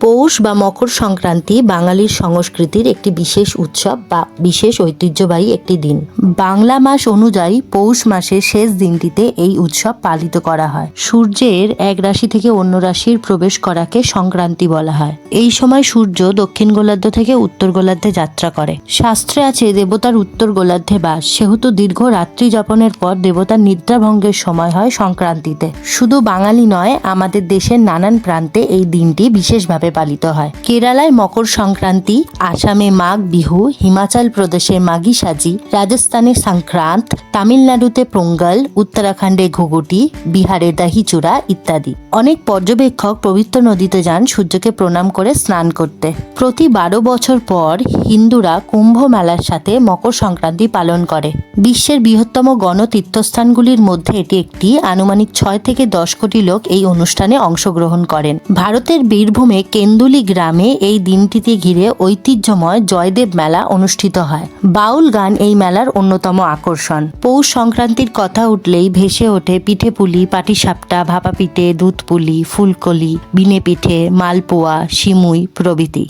পৌষ বা মকর সংক্রান্তি বাঙালির সংস্কৃতির একটি বিশেষ উৎসব বা বিশেষ ঐতিহ্যবাহী একটি দিন। বাংলা মাস অনুযায়ী পৌষ মাসের শেষ দিনটিতে এই উৎসব পালিত করা হয়। সূর্যের এক রাশি থেকে অন্য রাশির প্রবেশ করাকে সংক্রান্তি বলা হয়। এই সময় সূর্য দক্ষিণ গোলার্ধ থেকে উত্তর গোলার্ধে যাত্রা করে। শাস্ত্রে আছে, দেবতার উত্তর গোলার্ধে বাস। সেহেতু দীর্ঘ রাত্রি যাপনের পর দেবতার নিদ্রাভঙ্গের সময় হয় সংক্রান্তিতে। শুধু বাঙালি নয়, আমাদের দেশের নানান প্রান্তে এই দিনটি বিশেষভাবে পালিত হয়। কেরালায় মকর সংক্রান্তি, আসামে মাঘ বিহু, হিমাচল প্রদেশে মাঘী সাজি, রাজস্থানে সংক্রান্ত, তামিলনাড়ুতে পোঙ্গল, উত্তরাখণ্ডে ঘুঘুটি, বিহারে দাহিচূড়া ইত্যাদি। অনেক পর্যবেক্ষক পবিত্র নদীতে যান সূর্যকে প্রণাম করে স্নান করতে। প্রতি বারো বছর পর হিন্দুরা কুম্ভ মেলার সাথে মকর সংক্রান্তি পালন করে। বিশ্বের বৃহত্তম গণতীর্থস্থানগুলির মধ্যে এটি একটি। আনুমানিক ছয় থেকে দশ কোটি লোক এই অনুষ্ঠানে অংশগ্রহণ করেন। ভারতের বীরভূমে কেন্দুলি গ্রামে এই দিনটিতে ঘিরে ঐতিহ্যময় জয়দেব মেলা অনুষ্ঠিত হয়। বাউল গান এই মেলার অন্যতম আকর্ষণ। পৌষ সংক্রান্তির কথা উঠলেই ভেসে ওঠে পিঠে পুলি, পাটিসাপটা, ভাপা পিঠে, দুধ পুলি, ফুলকলি, বিনে পিঠে, মালপোয়া শিমুই প্রভৃতি।